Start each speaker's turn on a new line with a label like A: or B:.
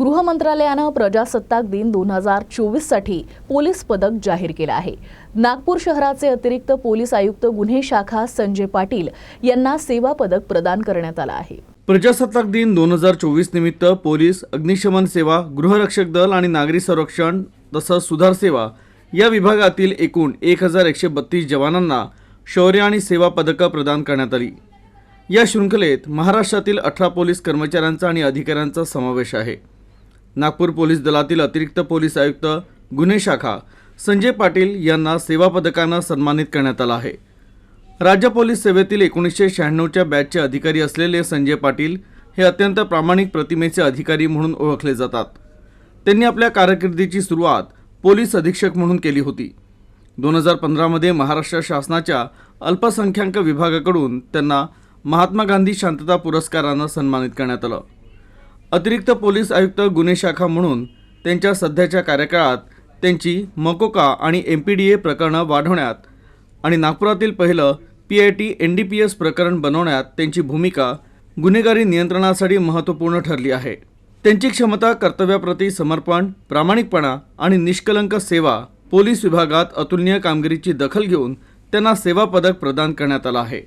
A: गृह मंत्रालयानं प्रजासत्ताक दिन दोन हजार चोवीससाठी पोलीस पदक जाहीर केलं आहे. नागपूर शहराचे अतिरिक्त पोलीस आयुक्त गुन्हे शाखा संजय पाटील यांना सेवा पदक प्रदान करण्यात आलं आहे.
B: प्रजासत्ताक दिन दोन हजार चोवीस निमित्त पोलीस अग्निशमन सेवा गृहरक्षक दल आणि नागरी संरक्षण तसंच सुधार सेवा या विभागातील एकूण एक हजार एकशे बत्तीस जवानांना शौर्य आणि सेवा पदकं प्रदान करण्यात आली. या शृंखलेत महाराष्ट्रातील अठरा पोलीस कर्मचाऱ्यांचा आणि अधिकाऱ्यांचा समावेश आहे. नागपूर पोलीस दलातील अतिरिक्त पोलीस आयुक्त गुन्हे शाखा संजय पाटील यांना सेवा पदकानं सन्मानित करण्यात आलं आहे. राज्य पोलीस सेवेतील एकोणीसशे शहाण्णवच्या बॅचचे अधिकारी असलेले संजय पाटील हे अत्यंत प्रामाणिक प्रतिमेचे अधिकारी म्हणून ओळखले जातात. त्यांनी आपल्या कारकिर्दीची सुरुवात पोलीस अधीक्षक म्हणून केली होती. दोन हजार पंधरामध्ये महाराष्ट्र शासनाच्या अल्पसंख्याक विभागाकडून त्यांना महात्मा गांधी शांतता पुरस्कारानं सन्मानित करण्यात आलं. अतिरिक्त पोलीस आयुक्त गुन्हे शाखा म्हणून त्यांच्या सध्याच्या कार्यकाळात त्यांची मकोका आणि एम पी डी ए प्रकरणं वाढवण्यात आणि नागपुरातील पहिलं P I T N D P S प्रकरण बनवण्यात त्यांची भूमिका गुन्हेगारी नियंत्रणासाठी महत्त्वपूर्ण ठरली आहे. त्यांची क्षमता कर्तव्याप्रती समर्पण प्रामाणिकपणा आणि निष्कलंक सेवा पोलीस विभागात अतुलनीय कामगिरीची दखल घेऊन त्यांना सेवा पदक प्रदान करण्यात आलं आहे.